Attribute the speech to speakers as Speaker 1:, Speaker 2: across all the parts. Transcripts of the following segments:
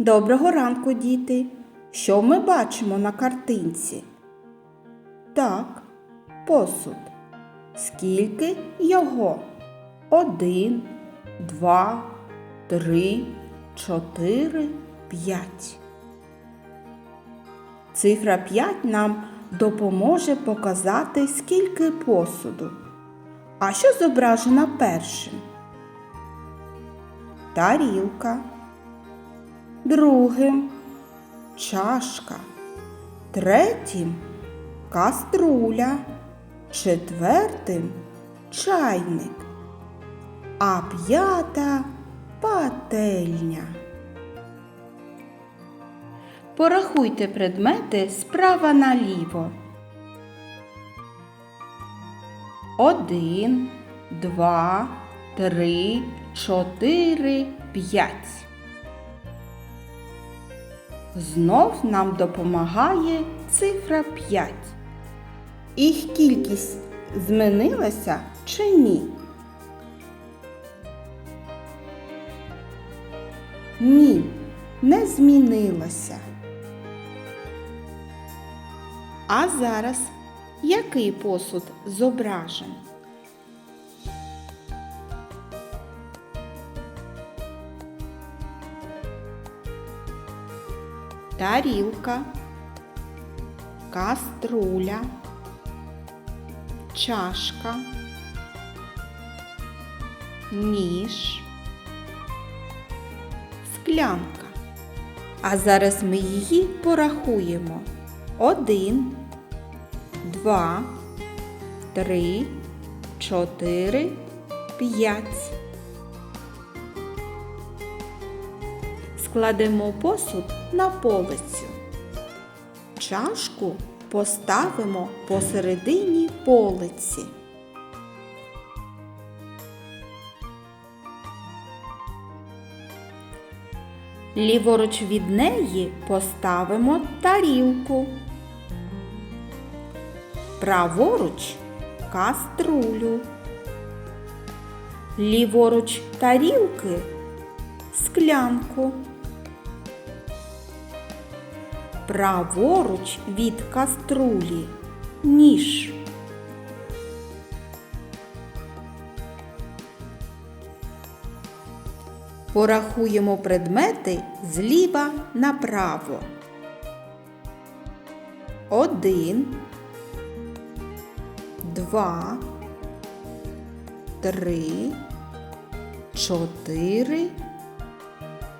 Speaker 1: Доброго ранку, діти. Що ми бачимо на картинці? Так, посуд. Скільки його? Один, два, три, чотири, п'ять. Цифра 5 нам допоможе показати, скільки посуду. А що зображено першим? Тарілка. Другим чашка. Третім каструля. Четвертим чайник. А п'ята пательня. Порахуйте предмети справа наліво. Один, два, три, чотири, п'ять. Знов нам допомагає цифра 5. Їх кількість змінилася чи ні? Ні, не змінилася. А зараз який посуд зображений? Тарілка, каструля, чашка, ніж, склянка. А зараз ми її порахуємо. Один, два, три, чотири, п'ять. Складемо посуд на полицю. Чашку поставимо посередині полиці. Ліворуч від неї поставимо тарілку. Праворуч каструлю. Ліворуч тарілки склянку. Праворуч від каструлі ніж. Порахуємо предмети зліва направо. Один, два, три, чотири,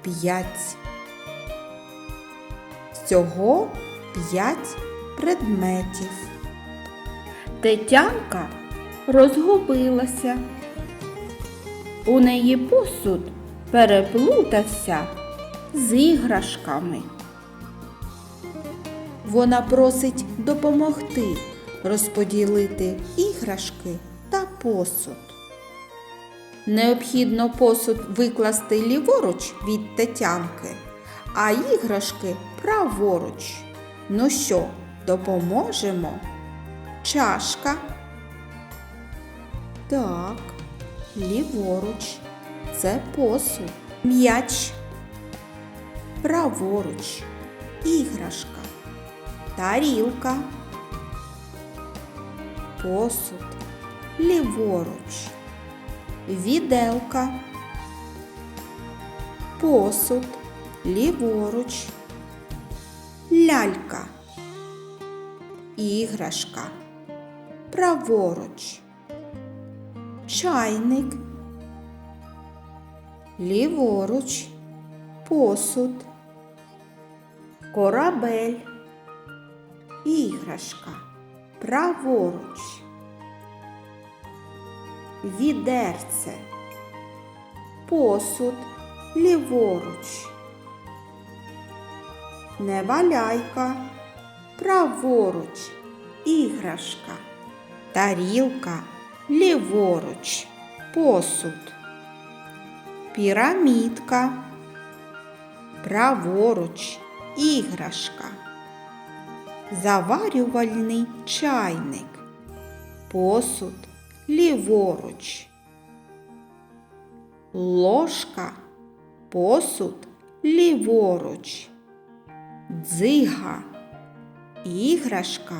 Speaker 1: п'ять. Всього п'ять предметів. Тетянка розгубилася. У неї посуд переплутався з іграшками. Вона просить допомогти розподілити іграшки та посуд. Необхідно посуд викласти ліворуч від тетянки, а іграшки праворуч. Ну що, допоможемо? Чашка. Так, ліворуч. Це посуд. М'яч. Праворуч. Іграшка. Тарілка. Посуд. Ліворуч. Віделка. Посуд. Ліворуч. Лялька. Іграшка. Праворуч. Чайник. Ліворуч. Посуд. Корабель. Іграшка. Праворуч. Відерце. Посуд. Ліворуч. Неваляйка. Праворуч. Іграшка. Тарілка. Ліворуч. Посуд. Пірамідка. Праворуч. Іграшка. Заварювальний чайник. Посуд. Ліворуч. Ложка. Посуд ліворуч. Дзига. Іграшка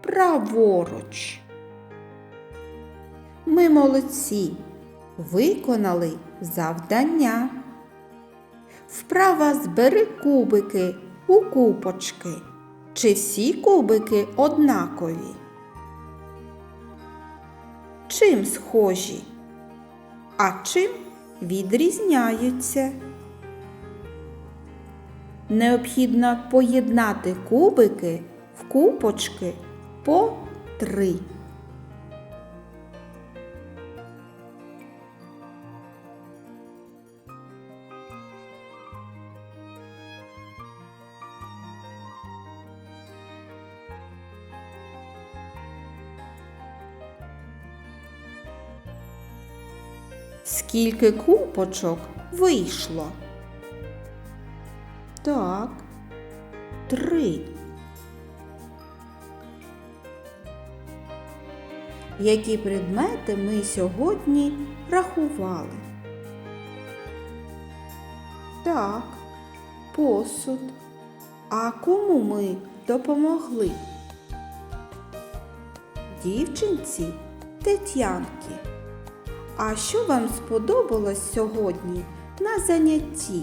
Speaker 1: праворуч. Ми молодці. Виконали завдання. Вправа збери кубики у купочки. Чи всі кубики однакові? Чим схожі? А чим відрізняються? Необхідно поєднати кубики в купочки по три. Скільки купочок вийшло? Так, три. Які предмети ми сьогодні рахували? Так, посуд. А кому ми допомогли? Дівчинці Тетянки. А що вам сподобалось сьогодні на занятті?